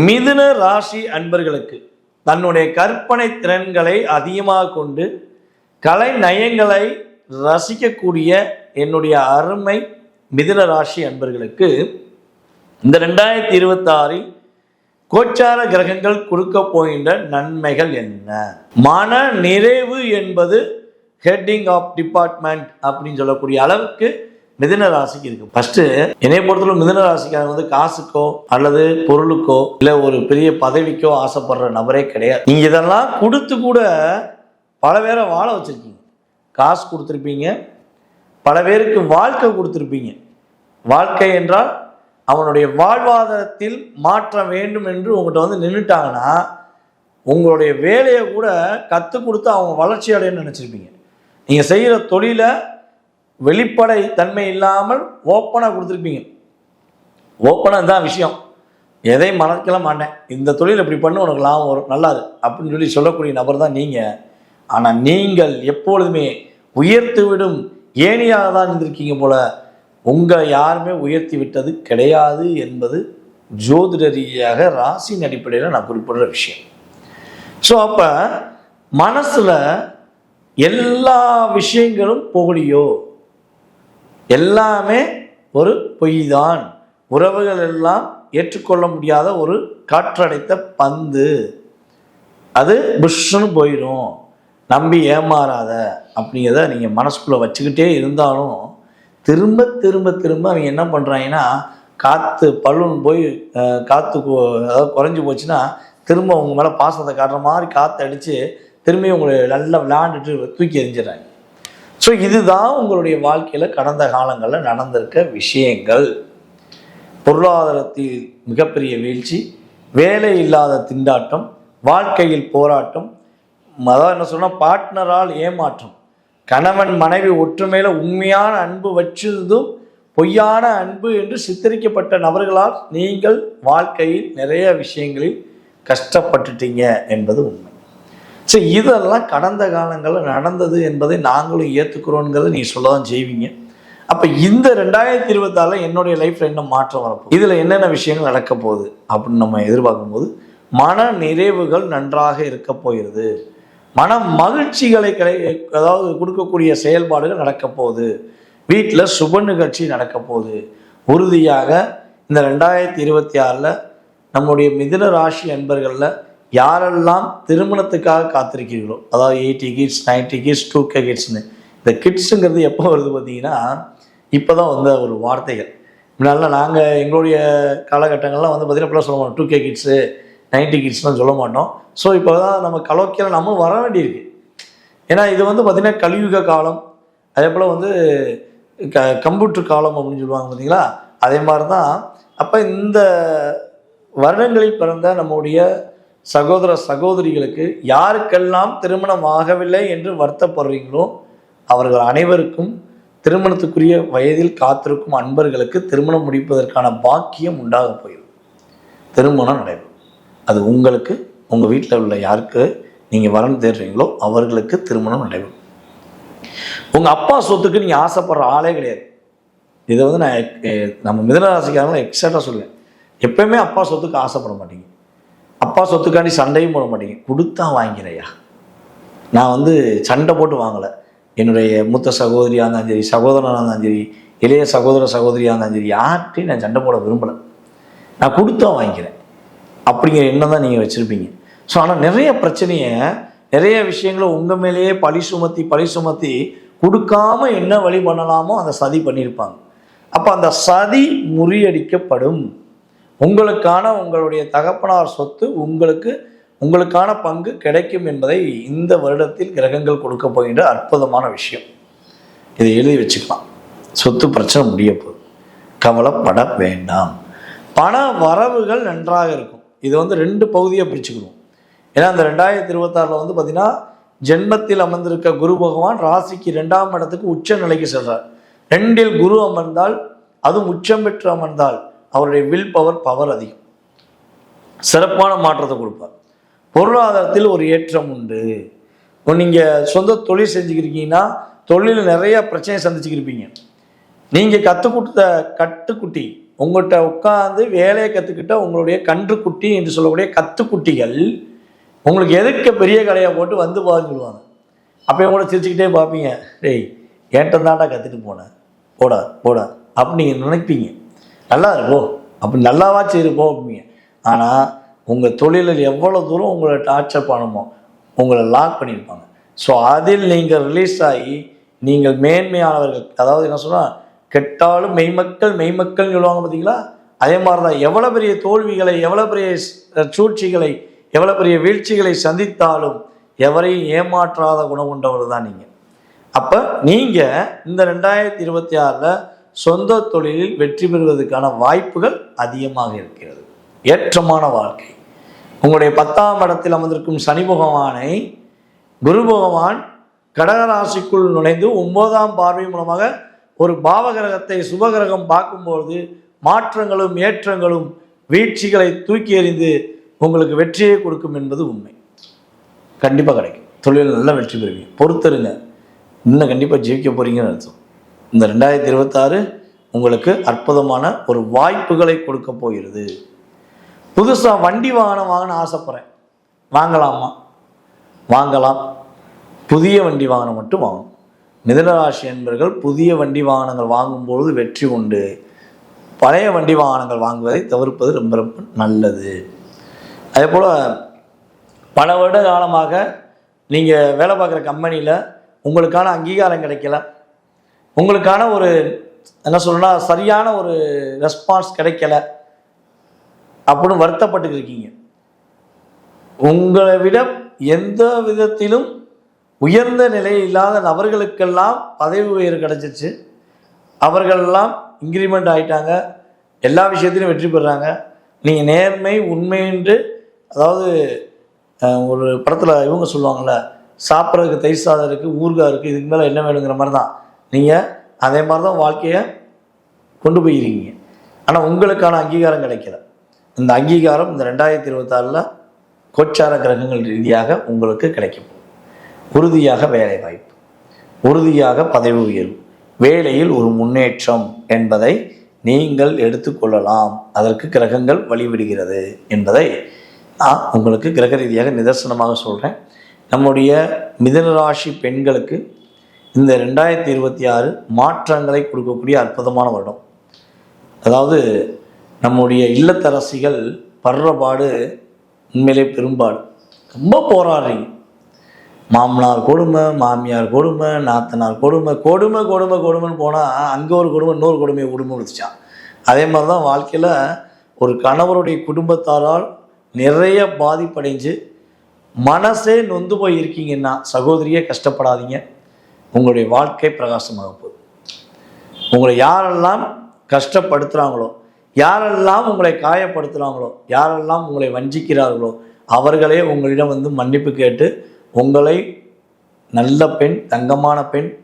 மிதுன ராசி அன்பர்களுக்கு தன்னுடைய கற்பனை திறன்களை அதிகமாக கொண்டு கலை நயங்களை ரசிக்கக்கூடிய என்னுடைய அருமை மிதுன ராசி அன்பர்களுக்கு இந்த ரெண்டாயிரத்தி இருபத்தாறில் கோச்சார கிரகங்கள் கொடுக்க போகின்ற நன்மைகள் என்ன? மன நிறைவு என்பது ஹெட்டிங் ஆஃப் டிபார்ட்மெண்ட் அப்படின்னு சொல்லக்கூடிய அளவுக்கு மிதன ராசிக்கு இருக்கு. ஃபர்ஸ்ட் என்னை பொறுத்தவரை மிதன ராசிக்காரங்க வந்து காசுக்கோ அல்லது பொருளுக்கோ இல்லை ஒரு பெரிய பதவிக்கோ ஆசைப்படுற நபரே கிடையாது. நீங்க இதெல்லாம் கொடுத்து கூட பல பேரை வாழ வச்சிருக்கீங்க. காசு கொடுத்துருப்பீங்க. பல பேருக்கு வாழ்க்கை கொடுத்துருப்பீங்க. வாழ்க்கை என்றால் அவனுடைய வாழ்வாதாரத்தில் மாற்றம் வேண்டும் என்று உங்கள்கிட்ட வந்து நின்றுட்டாங்கன்னா உங்களுடைய வேலையை கூட கற்றுக் கொடுத்து அவங்க வளர்ச்சி அடையணும்னு நினச்சிருப்பீங்க. நீங்கள் செய்கிற தொழிலை வெளிப்படை தன்மை இல்லாமல் ஓப்பனாக கொடுத்துருப்பீங்க. ஓப்பனாக தான் விஷயம். எதையும் மறக்கல மாட்டேன். இந்த தொழில் இப்படி பண்ணு உனக்கு லாபம் வரும். நல்லாது. அப்படின்னு சொல்லி சொல்லக்கூடிய நபர் தான் நீங்கள் ஆனால் நீங்கள் எப்பொழுதுமே உயர்த்து விடும் ஏணியாக தான் இருந்திருக்கீங்க போல. உங்கள் யாருமே உயர்த்தி விட்டது கிடையாது என்பது ஜோதிட ரீதியாக ராசியின் அடிப்படையில் நான் குறிப்பிடுற விஷயம். ஸோ அப்போ மனசில் எல்லா விஷயங்களும் போகலியோ? எல்லாமே ஒரு பொய் தான் உறவுகள் எல்லாம் ஏற்றுக்கொள்ள முடியாத ஒரு காற்றடைத்த பந்து. அது புஷ்ஷுன்னு போயிடும் நம்பி ஏமாறாத அப்படிங்கிறத நீங்கள் மனசுக்குள்ளே வச்சுக்கிட்டே இருந்தாலும் திரும்ப திரும்ப திரும்ப அவங்க என்ன பண்ணுறாங்கன்னா காற்று பலூன் போய் காற்று அதாவது குறைஞ்சி போச்சுன்னா திரும்ப உங்கள் மேலே பாசத்தை காட்டுற மாதிரி காற்று அடித்து திரும்பி உங்களை நல்லா விளாண்டுட்டு தூக்கி எறிஞ்சிடறாங்க. ஸோ இதுதான் உங்களுடைய வாழ்க்கையில் கடந்த காலங்களில் நடந்திருக்க விஷயங்கள். பொருளாதாரத்தில் மிகப்பெரிய வீழ்ச்சி வேலை இல்லாத திண்டாட்டம் வாழ்க்கையில் போராட்டம் அதாவது என்ன சொன்னால் பார்ட்னரால் ஏமாற்றம். கணவன் மனைவி ஒற்றுமையில் உண்மையான அன்பு வச்சிருந்தும் பொய்யான அன்பு என்று சித்தரிக்கப்பட்ட நபர்களால் நீங்கள் வாழ்க்கையில் நிறைய விஷயங்களில் கஷ்டப்பட்டுட்டீங்க என்பது உண்மை. ஸோ இதெல்லாம் கடந்த காலங்களில் நடந்தது என்பதை நாங்களும் ஏற்றுக்கிறோங்கிறத நீ சொல்ல தான் செய்வீங்க. அப்போ இந்த ரெண்டாயிரத்தி இருபத்தால என்னுடைய லைஃப்பில் என்ன மாற்றம் வரப்போகுது. இதில் என்னென்ன விஷயங்கள் நடக்க போகுது அப்படின்னு நம்ம எதிர்பார்க்கும்போது மன நிறைவுகள் நன்றாக இருக்க போகிறது. மன மகிழ்ச்சிகளை கிடை அதாவது கொடுக்கக்கூடிய செயல்பாடுகள் நடக்க போகுது. வீட்டில் சுப நிகழ்ச்சி நடக்க போகுது. உறுதியாக இந்த ரெண்டாயிரத்தி இருபத்தி ஆறில் நம்முடைய மிதுன ராசி அன்பர்களில் யாரெல்லாம் திருமணத்துக்காக காத்திருக்கிறீர்களோ அதாவது eighty kids ninety kids two K கிட்ஸ்னு இந்த கிட்ஸுங்கிறது எப்போ வருது பார்த்தீங்கன்னா இப்போ தான் வந்த ஒரு வார்த்தைகள். முன்னாடிலாம் நாங்கள் எங்களுடைய காலகட்டங்கள்லாம் வந்து பார்த்தீங்கன்னா இப்போலாம் சொல்ல மாட்டோம். டூ கே கிட்ஸு நைன்டி கிட்ஸ்லாம் சொல்ல மாட்டோம். ஸோ இப்போ தான் நம்ம கலோக்கியில் நம்ம வர வேண்டியிருக்கு. ஏன்னா இது வந்து பார்த்திங்கன்னா கலியுக காலம். அதே போல் வந்து க கம்ப்யூட்டர் காலம் அப்படின்னு சொல்லுவாங்க பார்த்தீங்களா? அதே மாதிரி தான் அப்போ இந்த வருடங்களில் பிறந்த நம்முடைய சகோதர சகோதரிகளுக்கு யாருக்கெல்லாம் திருமணம் ஆகவில்லை என்று வருத்தப்படுறீங்களோ அவர்கள் அனைவருக்கும் திருமணத்துக்குரிய வயதில் காத்திருக்கும் அன்பர்களுக்கு திருமணம் முடிப்பதற்கான பாக்கியம் உண்டாக போயிடும் திருமணம் நடைபெறும். அது உங்களுக்கு உங்கள் வீட்டில் உள்ள யாருக்கு நீங்கள் வரன் தேடுறீங்களோ அவர்களுக்கு திருமணம் நடைபெறும். உங்கள் அப்பா சொத்துக்கு நீங்கள் ஆசைப்படுற ஆளே கிடையாது. இதை வந்து நான் நம்ம மிதனராசிக்காரங்களும் எக்ஸாக்டாக சொல்லுவேன். எப்பயுமே அப்பா சொத்துக்கு ஆசைப்பட மாட்டீங்க. அப்பா சொத்துக்காண்டி சண்டையும் போட மாட்டீங்க கொடுத்தா வாங்கினையா நான் வந்து சண்டை போட்டு வாங்கலை. என்னுடைய மூத்த சகோதரியாக இருந்தாலும் சரி சகோதரனாக இருந்தாலும் சரி இளைய சகோதர சகோதரியாக இருந்தாலும் சரி யார்கிட்டையும் நான் சண்டை போட விரும்பலை. நான் கொடுத்தா வாங்கிக்கிறேன். அப்படிங்கிற எண்ணம் தான் நீங்கள் வச்சுருப்பீங்க. ஸோ ஆனால் நிறைய பிரச்சனையை நிறைய விஷயங்களை உங்கள் மேலேயே பழி சுமத்தி பழி சுமத்தி கொடுக்காம என்ன வழி பண்ணலாமோ அந்த சதி பண்ணியிருப்பாங்க. அப்போ அந்த சதி முறியடிக்கப்படும். உங்களுக்கான உங்களுடைய தகப்பனார் சொத்து உங்களுக்கு உங்களுக்கான பங்கு கிடைக்கும் என்பதை இந்த வருடத்தில் கிரகங்கள் கொடுக்க போகின்ற அற்புதமான விஷயம். இதை எழுதி வச்சுக்கலாம். சொத்து பிரச்சனை முடிய போகுது. கவலைப்பட வேண்டாம். பண வரவுகள் நன்றாக இருக்கும். இது வந்து ரெண்டு பகுதியை பிரிச்சுக்கணும் ஏன்னா இந்த ரெண்டாயிரத்தி இருபத்தாறில் வந்து பார்த்தீங்கன்னா ஜென்மத்தில் அமர்ந்திருக்க குரு பகவான் ராசிக்கு ரெண்டாம் இடத்துக்கு உச்ச நிலைக்கு செல்றார். ரெண்டில் குரு அமர்ந்தால் அதுவும் உச்சம் பெற்று அமர்ந்தால் அவருடைய வில் பவர் பவர் அதிகம். சிறப்பான மாற்றத்தை கொடுப்பார். பொருளாதாரத்தில் ஒரு ஏற்றம் உண்டு. இப்போ நீங்கள் சொந்த தொழில் செஞ்சுக்கிருக்கீங்கன்னா தொழிலில் நிறைய பிரச்சனையை சந்திச்சுக்கிருப்பீங்க. நீங்கள் கற்றுக் கொடுத்த கட்டுக்குட்டி உங்கள்கிட்ட உட்காந்து வேலையை கற்றுக்கிட்ட உங்களுடைய கன்றுக்குட்டி என்று சொல்லக்கூடிய கத்துக்குட்டிகள் உங்களுக்கு எதுக்க பெரிய கடையை போட்டு வந்து பாருன்னு சொல்லுவாங்க. அப்போ கூட சிரிச்சுக்கிட்டே பார்ப்பீங்க. டேய் ஏன்ட்டந்தாண்டா கற்றுட்டு போனேன் போடா போடா அப்படி நீங்கள் நினைப்பீங்க. நல்லா இருப்போ அப்படி நல்லாவாச்சும் இருப்போம் அப்படிங்க. ஆனால் உங்கள் தொழிலில் எவ்வளோ தூரம் உங்களை டார்ச்சர் பண்ணுமோ உங்களை லாக் பண்ணியிருப்பாங்க. ஸோ அதில் நீங்கள் ரிலீஸ் ஆகி நீங்கள் மேன்மையானவர்கள் அதாவது என்ன சொன்னால் கெட்டாலும் மெய்மக்கள் மெய்மக்கள்னு சொல்லுவாங்க பார்த்தீங்களா? அதே மாதிரி தான் எவ்வளோ பெரிய தோல்விகளை எவ்வளோ பெரிய சூழ்ச்சிகளை எவ்வளோ பெரிய வீழ்ச்சிகளை சந்தித்தாலும் எவரையும் ஏமாற்றாத குணம் கொண்டவர் தான் நீங்கள் அப்போ நீங்கள் இந்த ரெண்டாயிரத்தி இருபத்தி ஆறில் சொந்த தொழிலில் வெற்றி பெறுவதற்கான வாய்ப்புகள் அதிகமாக இருக்கிறது. ஏற்றமான வாழ்க்கை. உங்களுடைய பத்தாம் இடத்தில் அமர்ந்திருக்கும் சனி பகவானை குரு பகவான் கடகராசிக்குள் நுழைந்து ஒன்பதாம் பார்வை மூலமாக ஒரு பாவகிரகத்தை சுபகிரகம் பார்க்கும்பொழுது மாற்றங்களும் ஏற்றங்களும் வீழ்ச்சிகளை தூக்கி எறிந்து உங்களுக்கு வெற்றியை கொடுக்கும் என்பது உண்மை. கண்டிப்பாக கிடைக்கும். தொழில் நல்லா வெற்றி பெறுவீங்க. பொறுத்தருங்க. இன்னும் கண்டிப்பாக ஜெயிக்க போறீங்கன்னு அர்த்தம். இந்த ரெண்டாயிரத்தி இருபத்தாறு உங்களுக்கு அற்புதமான ஒரு வாய்ப்புகளை கொடுக்க போகிறது. புதுசாக வண்டி வாகனம் வாங்கணும் ஆசைப்பட்றேன். வாங்கலாமா? வாங்கலாம். புதிய வண்டி வாகனம் மட்டும் வாங்கணும். மிதனராசி என்பர்கள் புதிய வண்டி வாகனங்கள் வாங்கும்பொழுது வெற்றி உண்டு. பழைய வண்டி வாகனங்கள் வாங்குவதை தவிர்ப்பது ரொம்ப ரொம்ப நல்லது. அதே போல் பல வருட காலமாக நீங்கள் வேலை பார்க்குற கம்பெனியில் உங்களுக்கான அங்கீகாரம் கிடைக்கல. உங்களுக்கான ஒரு என்ன சொல்லணும்னா சரியான ஒரு ரெஸ்பான்ஸ் கிடைக்கல அப்படின்னு வருத்தப்பட்டு இருக்கீங்க. உங்களை விட எந்த விதத்திலும் உயர்ந்த நிலை இல்லாத நபர்களுக்கெல்லாம் பதவி உயர்வு கிடைச்சிச்சு. அவர்களெல்லாம் இன்க்ரிமெண்ட் ஆகிட்டாங்க எல்லா விஷயத்திலும் வெற்றி பெறாங்க. நீங்கள் நேர்மை உண்மை என்று அதாவது ஒரு படத்தில் இவங்க சொல்லுவாங்கள்ல சாப்பிட்றதுக்கு தயிர் சாதம் இருக்குது ஊறுகாய் இருக்குது இதுக்கு மேலே என்ன வேணுங்கிற மாதிரி தான் நீங்கள் அதே மாதிரி தான் வாழ்க்கையை கொண்டு போயிருக்கீங்க. ஆனால் உங்களுக்கான அங்கீகாரம் கிடைக்கல. இந்த அங்கீகாரம் இந்த ரெண்டாயிரத்தி இருபத்தாறில் கோச்சார கிரகங்கள் ரீதியாக உங்களுக்கு கிடைக்கும். உறுதியாக வேலை வாய்ப்பு. உறுதியாக பதவி உயர்வு. வேலையில் ஒரு முன்னேற்றம் என்பதை நீங்கள் எடுத்துக்கொள்ளலாம் அதற்கு கிரகங்கள் வழிவிடுகிறது என்பதை நான் உங்களுக்கு கிரக ரீதியாக நிதர்சனமாக சொல்கிறேன் நம்முடைய மிதனராசி பெண்களுக்கு இந்த ரெண்டாயிரத்தி இருபத்தி ஆறு மாற்றங்களை கொடுக்கக்கூடிய அற்புதமான வருடம். அதாவது நம்முடைய இல்லத்தரசிகள் படுறபாடு உண்மையிலே பெரும்பாடு. ரொம்ப போராடுறீங்க. மாமனார் கொடுமை மாமியார் கொடுமை நாத்தனார் கொடுமை கொடுமை கொடுமை கொடுமைன்னு போனால் அங்கே ஒரு கொடுமை இன்னொரு கொடுமையை குடும்பம் விடுச்சான் அதே மாதிரி தான் வாழ்க்கையில் ஒரு கணவருடைய குடும்பத்தாரால் நிறைய பாதிப்படைஞ்சு மனசே நொந்து போய் இருக்கீங்கன்னா சகோதரியே கஷ்டப்படாதீங்க. உங்களுடைய வாழ்க்கை பிரகாசமாக போகுது. உங்களை யாரெல்லாம் கஷ்டப்படுத்துகிறாங்களோ யாரெல்லாம் உங்களை காயப்படுத்துகிறாங்களோ யாரெல்லாம் உங்களை வஞ்சிக்கிறார்களோ அவர்களே உங்களிடம் வந்து மன்னிப்பு கேட்டு உங்களை நல்ல பெண் தங்கமான பெண்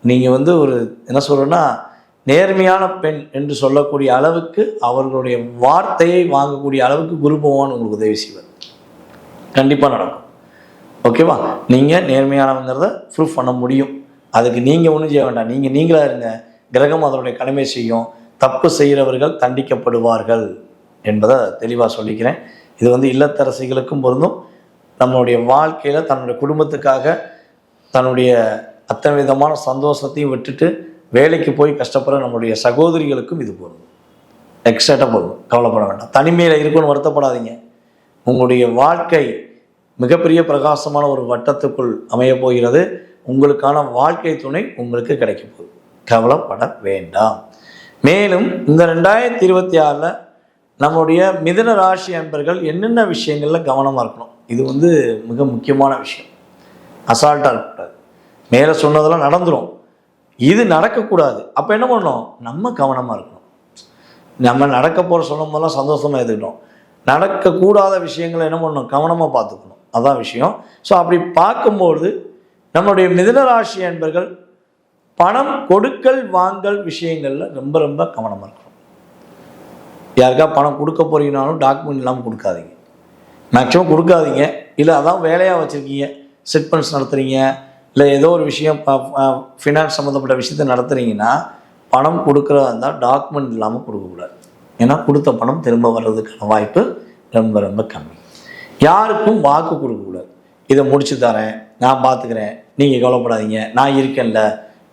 நீங்கள் வந்து ஒரு என்ன சொல்கிறேன்னா நேர்மையான பெண் என்று சொல்லக்கூடிய அளவுக்கு அவர்களுடைய வார்த்தையை வாங்கக்கூடிய அளவுக்கு குரு பகவான் உங்களுக்கு உதவி செய்வார். கண்டிப்பாக நடக்கும். ஓகேவா? நீங்கள் நேர்மையானவங்கிறத ப்ரூஃப் பண்ண முடியும். அதுக்கு நீங்கள் ஒன்றும் செய்ய வேண்டாம். நீங்கள் நீங்களாக இருங்க. கிரகம் அதனுடைய கடமை செய்யும். தப்பு செய்கிறவர்கள் தண்டிக்கப்படுவார்கள் என்பதை தெளிவாக சொல்லிக்கிறேன். இது வந்து இல்லத்தரசிகளுக்கும் பொருந்தும். நம்மளுடைய வாழ்க்கையில் தன்னுடைய குடும்பத்துக்காக தன்னுடைய அத்தனை விதமான சந்தோஷத்தையும் விட்டுட்டு வேலைக்கு போய் கஷ்டப்படுற நம்மளுடைய சகோதரிகளுக்கும் இது பொருந்தும். எக்ஸ்ட்ராட்டாக போதும். கவலைப்பட வேண்டாம். தனிமையில் இருக்குன்னு வருத்தப்படாதீங்க. உங்களுடைய வாழ்க்கை மிகப்பெரிய பிரகாசமான ஒரு வட்டத்துக்குள் அமையப் போகிறது. உங்களுக்கான வாழ்க்கை துணை உங்களுக்கு கிடைக்க போகுது கவலைப்பட வேண்டாம். மேலும் இந்த ரெண்டாயிரத்தி இருபத்தி ஆறில் நம்முடைய மிதன ராசி அன்பர்கள் என்னென்ன விஷயங்களில் கவனமாக இருக்கணும்? இது வந்து மிக முக்கியமான விஷயம். அசால்ட்டாக இருக்கக்கூடாது. மேலே சொன்னதெல்லாம் நடந்துடும் இது நடக்கக்கூடாது. அப்போ என்ன பண்ணணும்? நம்ம கவனமாக இருக்கணும். நம்ம நடக்க போகிற சொல்லும் போதெல்லாம் சந்தோஷமாக எடுத்துக்கிட்டோம். நடக்கக்கூடாத விஷயங்களை என்ன பண்ணணும்? கவனமாக பார்த்துக்கணும். அதான் விஷயம். ஸோ அப்படி பார்க்கும்போது நம்மளுடைய மிதனராசி என்பர்கள் பணம் கொடுக்கல் வாங்கல் விஷயங்களில் ரொம்ப ரொம்ப கவனமாக இருக்கணும். யாருக்கா பணம் கொடுக்க போறீங்கனாலும் டாக்குமெண்ட் இல்லாமல் கொடுக்காதீங்க. மேக்ஸிமம் கொடுக்காதீங்க. இல்லை அதான் வேலையாக வச்சுருக்கீங்க. செட் நடத்துகிறீங்க இல்லை ஏதோ ஒரு விஷயம் ஃபினான்ஸ் சம்மந்தப்பட்ட விஷயத்தை நடத்துகிறீங்கன்னா பணம் கொடுக்குறதா இருந்தால் டாக்குமெண்ட் இல்லாமல் கொடுக்கக்கூடாது. ஏன்னா கொடுத்த பணம் திரும்ப வர்றதுக்கான வாய்ப்பு ரொம்ப ரொம்ப கம்மி. யாருக்கும் வாக்கு கொடுக்கக்கூடாது. இதை முடிச்சு தரேன் நான் பார்த்துக்கிறேன் நீங்கள் கவலைப்படாதீங்க. நான் இருக்கேன்ல.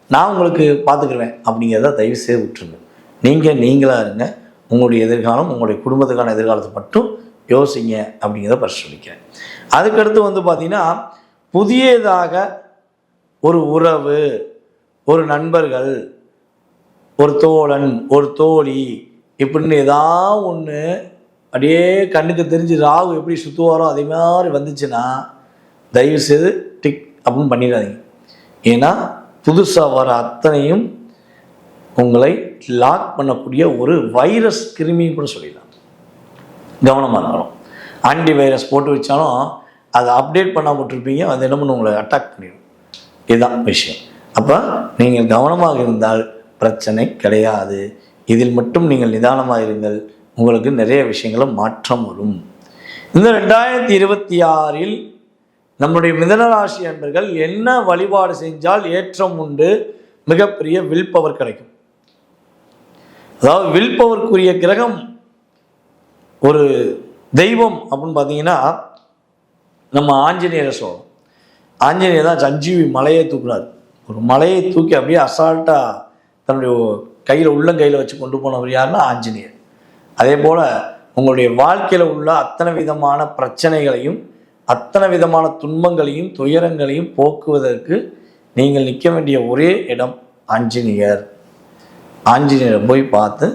நான் உங்களுக்கு பார்த்துக்குருவேன் அப்படிங்கிறத தயவு செய்து விட்டுருங்க நீங்கள் நீங்களாக இருங்க. உங்களுடைய எதிர்காலம் உங்களுடைய குடும்பத்துக்கான எதிர்காலத்தை மட்டும் யோசிங்க அப்படிங்கிறத ஃபஸ்ட் அதுக்கடுத்து வந்து பார்த்தீங்கன்னா புதியதாக ஒரு உறவு ஒரு நண்பர்கள் ஒரு தோழன் ஒரு தோழி இப்படின்னு ஏதாவது ஒன்று அப்படியே கண்ணுக்கு தெரிஞ்சு ராகு எப்படி சுற்றுவாரோ அதே மாதிரி வந்துச்சுன்னா தயவு செய்து டிக் அப்படின்னு பண்ணிடாதீங்க. ஏன்னா புதுசாக வர அத்தனையும் உங்களை லாக் பண்ணக்கூடிய ஒரு வைரஸ் கிருமின்னு கூட சொல்லிடலாம். கவனமாக இருக்கணும். ஆன்டி வைரஸ் போட்டு வச்சாலும் அதை அப்டேட் பண்ணாம விட்டுருப்பீங்க அது என்ன பண்ணு உங்களை அட்டாக் பண்ணிடும். இதுதான் விஷயம். அப்போ நீங்கள் கவனமாக இருந்தால் பிரச்சனை கிடையாது. இதில் மட்டும் நீங்கள் நிதானமாக இருங்கள். உங்களுக்கு நிறைய விஷயங்கள மாற்றம் வரும். இந்த ரெண்டாயிரத்தி இருபத்தி ஆறில் நம்முடைய மிதனராசி அன்பர்கள் என்ன வழிபாடு செஞ்சால் ஏற்றம் உண்டு? மிகப்பெரிய வில் பவர் கிடைக்கும். அதாவது வில் பவருக்குரிய கிரகம் ஒரு தெய்வம் அப்படின்னு பார்த்தீங்கன்னா நம்ம ஆஞ்சநேயரை சொல்லணும். ஆஞ்சநேயர் தான் சஞ்சீவி மலையை தூக்குறாரு ஒரு மலையை தூக்கி அப்படியே அசால்ட்டாக தன்னுடைய கையில் உள்ளங்கையில் வச்சு கொண்டு போனவர் யாருன்னா ஆஞ்சநேயர். அதே போல் உங்களுடைய வாழ்க்கையில் உள்ள அத்தனை விதமான பிரச்சனைகளையும் அத்தனை விதமான துன்பங்களையும் துயரங்களையும் போக்குவதற்கு நீங்கள் நிற்க வேண்டிய ஒரே இடம் ஆஞ்சநேயர். ஆஞ்சநேயரை போய் பார்த்து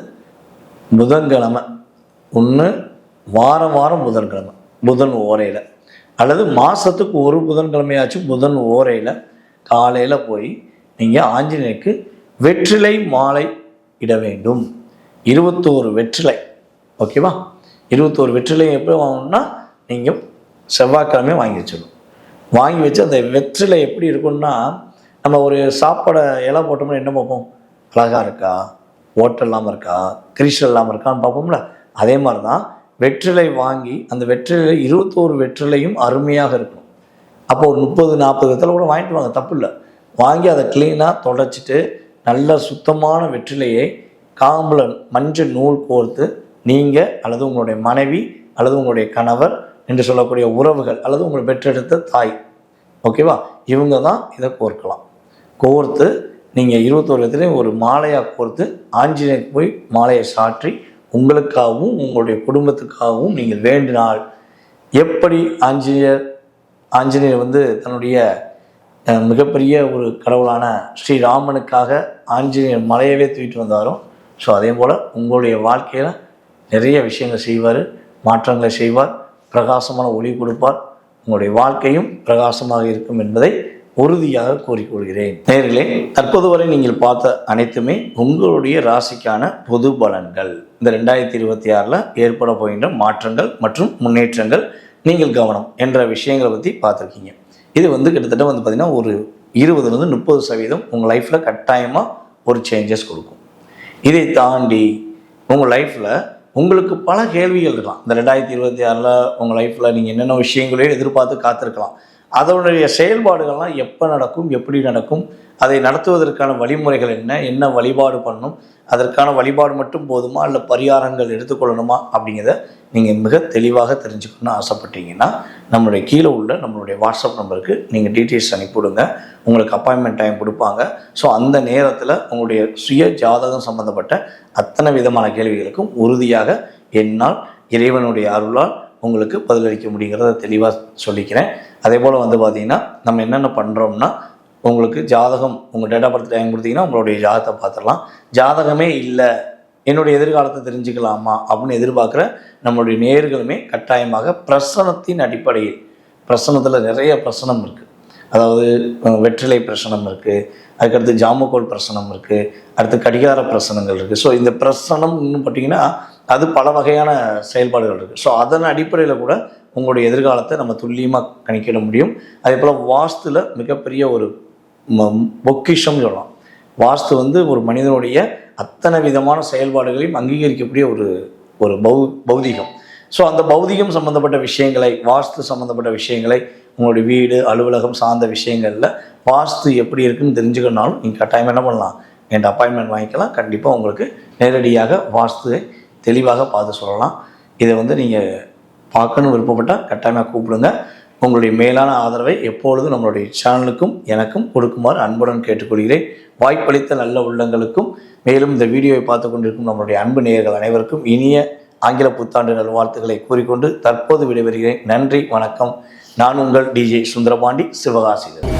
புதன்கிழமை ஒன்று வாரம் வாரம் புதன்கிழமை புதன் ஓரையில். அல்லது மாதத்துக்கு ஒரு புதன்கிழமையாச்சும் புதன் ஓரையில் காலையில் போய் நீங்கள் ஆஞ்சநேயருக்கு வெற்றிலை மாலை இட வேண்டும். இருபத்தோரு வெற்றிலை ஓகேவா? இருபத்தோரு வெற்றிலை எப்படி வாங்கணும்னா நீங்கள் செவ்வாய்க்கிழமையும் வாங்கி வச்சிடும். வாங்கி வச்சு அந்த வெற்றிலை எப்படி இருக்கும்னா நம்ம ஒரு சாப்பாடை இலை போட்டோம்னா என்ன பார்ப்போம்? அழகாக இருக்கா? ஓட்டல் இல்லாமல் இருக்கா? கிரீஷல் இல்லாமல் இருக்கான்னு பார்ப்போம்ல? அதே மாதிரி தான் வெற்றிலை வாங்கி அந்த வெற்றிலை இருபத்தோரு வெற்றிலையும் அருமையாக இருக்கும். அப்போ ஒரு முப்பது நாற்பது விதத்தில் கூட வாங்கிட்டு வாங்க தப்பு இல்லை. வாங்கி அதை க்ளீனாக தொடச்சிட்டு நல்ல சுத்தமான வெற்றிலையை காம்பில் மஞ்சள் நூல் கோர்த்து நீங்கள் அல்லது உங்களுடைய மனைவி அல்லது உங்களுடைய கணவர் என்று சொல்லக்கூடிய உறவுகள் அல்லது உங்களை பெற்றெடுத்த தாய். ஓகேவா இவங்க தான் இதை கோர்க்கலாம். கோர்த்து நீங்கள் இருபத்தோரு இடத்துலையும் ஒரு மாலையாக கோர்த்து ஆஞ்சநேயருக்கு போய் மாலையை சாற்றி உங்களுக்காகவும் உங்களுடைய குடும்பத்துக்காகவும் நீங்கள் வேண்டினால் எப்படி ஆஞ்சநேயர் ஆஞ்சநேயர் வந்து தன்னுடைய மிகப்பெரிய ஒரு கடவுளான ஸ்ரீராமனுக்காக ஆஞ்சநேயர் மலையவே தூக்கிட்டு வந்தாரோ ஸோ அதே போல் உங்களுடைய வாழ்க்கையில் நிறைய விஷயங்கள் செய்வார் மாற்றங்களை செய்வார். பிரகாசமான ஒளி கொடுப்பார். உங்களுடைய வாழ்க்கையும் பிரகாசமாக இருக்கும் என்பதை உறுதியாக கூறிக்கொள்கிறேன். நேர்களே தற்போது வரை நீங்கள் பார்த்த அனைத்துமே உங்களுடைய ராசிக்கான பொது பலன்கள். இந்த ரெண்டாயிரத்தி இருபத்தி ஆறில் ஏற்பட போகின்ற மாற்றங்கள் மற்றும் முன்னேற்றங்கள் நீங்கள் கவனம் என்ற விஷயங்களை பற்றி பார்த்துருக்கீங்க. இது வந்து கிட்டத்தட்ட வந்து பார்த்திங்கன்னா ஒரு இருபதுலேருந்து முப்பது சதவீதம் உங்கள் லைஃப்பில் கட்டாயமாக ஒரு சேஞ்சஸ் கொடுக்கும். இதை தாண்டி உங்கள் லைஃப்பில் உங்களுக்கு பல கேள்விகள் இருக்கலாம். இந்த ரெண்டாயிரத்தி இருபத்தி ஆறில் உங்கள் லைஃப்பில் நீங்கள் என்னென்ன விஷயங்களையும் எதிர்பார்த்து காத்திருக்கலாம். அதனுடைய செயல்பாடுகள்லாம் எப்போ நடக்கும் எப்படி நடக்கும்? அதை நடத்துவதற்கான வழிமுறைகள் என்ன? என்ன வழிபாடு பண்ணணும் அதற்கான வழிபாடு மட்டும் போதுமா? இல்லை பரிகாரங்கள் எடுத்துக்கொள்ளணுமா? அப்படிங்கிறத நீங்கள் மிக தெளிவாக தெரிஞ்சுக்கணும்னு ஆசைப்பட்டீங்கன்னா நம்மளுடைய கீழே உள்ள நம்மளுடைய வாட்ஸ்அப் நம்பருக்கு நீங்கள் டீட்டெயில்ஸ் அனுப்பிவிடுங்க. உங்களுக்கு அப்பாயின்மெண்ட் டைம் கொடுப்பாங்க. ஸோ அந்த நேரத்தில் உங்களுடைய சுய ஜாதகம் சம்மந்தப்பட்ட அத்தனை விதமான கேள்விகளுக்கும் உறுதியாக என்னால் இறைவனுடைய அருளால் உங்களுக்கு பதிலளிக்க முடியுங்கிறத தெளிவாக சொல்லிக்கிறேன். அதே போல் வந்து பார்த்திங்கன்னா நம்ம என்னென்ன பண்ணுறோம்னா உங்களுக்கு ஜாதகம் உங்கள் டேட் ஆஃப் பர்த் டைம் கொடுத்தீங்கன்னா உங்களுடைய ஜாதகத்தை பார்த்துடலாம். ஜாதகமே இல்லை. என்னுடைய எதிர்காலத்தை தெரிஞ்சுக்கலாமா அப்படின்னு எதிர்பார்க்குற நம்மளுடைய நேர்களுமே கட்டாயமாக பிரசனத்தின் அடிப்படையில் பிரசனத்தில் நிறைய பிரசனம் இருக்குது அதாவது வெற்றிலை பிரசனம் இருக்குது அதுக்கடுத்து ஜாமுக்கோல் பிரசனம் இருக்குது அடுத்து கடிகார பிரசனங்கள் இருக்குது ஸோ இந்த பிரசனம்னு பார்த்தீங்கன்னா அது பல வகையான செயல்பாடுகள் இருக்குது ஸோ அதன் அடிப்படையில் கூட உங்களுடைய எதிர்காலத்தை நம்ம துல்லியமாக கணிக்கிட முடியும். அதே போல் வாஸ்துல மிகப்பெரிய ஒரு ம- பொக்கிஷம் சொல்லலாம். வாஸ்து வந்து ஒரு மனிதனுடைய அத்தனை விதமான செயல்பாடுகளையும் அங்கீகரிக்கக்கூடிய ஒரு ஒரு பௌ பௌதிகம். ஸோ அந்த பௌதிகம் சம்மந்தப்பட்ட விஷயங்களை வாஸ்து சம்மந்தப்பட்ட விஷயங்களை உங்களுடைய வீடு அலுவலகம் சார்ந்த விஷயங்களில் வாஸ்து எப்படி இருக்குன்னு தெரிஞ்சுக்கணுனாலும் நீங்கள் கட்டாயம் என்ன பண்ணலாம்? என்கிட்ட அப்பாயின்மெண்ட் வாங்கிக்கலாம். கண்டிப்பாக உங்களுக்கு நேரடியாக வாஸ்துவை தெளிவாக பார்த்து சொல்லலாம். இதை வந்து நீங்கள் பார்க்கணும் விருப்பப்பட்டால் கட்டாயமாக கூப்பிடுங்க. உங்களுடைய மேலான ஆதரவை எப்பொழுதும் நம்மளுடைய சேனலுக்கும் எனக்கும் கொடுக்குமாறு அன்புடன் கேட்டுக்கொள்கிறேன். வாய்ப்பளித்த நல்ல உள்ளங்களுக்கும் மேலும் இந்த வீடியோவை பார்த்து கொண்டிருக்கும் நம்மளுடைய அன்பு நேயர்கள் அனைவருக்கும் இனிய ஆங்கில புத்தாண்டு நல்வாழ்த்துக்களை கூறிக்கொண்டு தற்போது விடைபெறுகிறேன். நன்றி வணக்கம். நான் உங்கள் டிஜே சுந்தரபாண்டி சிவகாசிகர்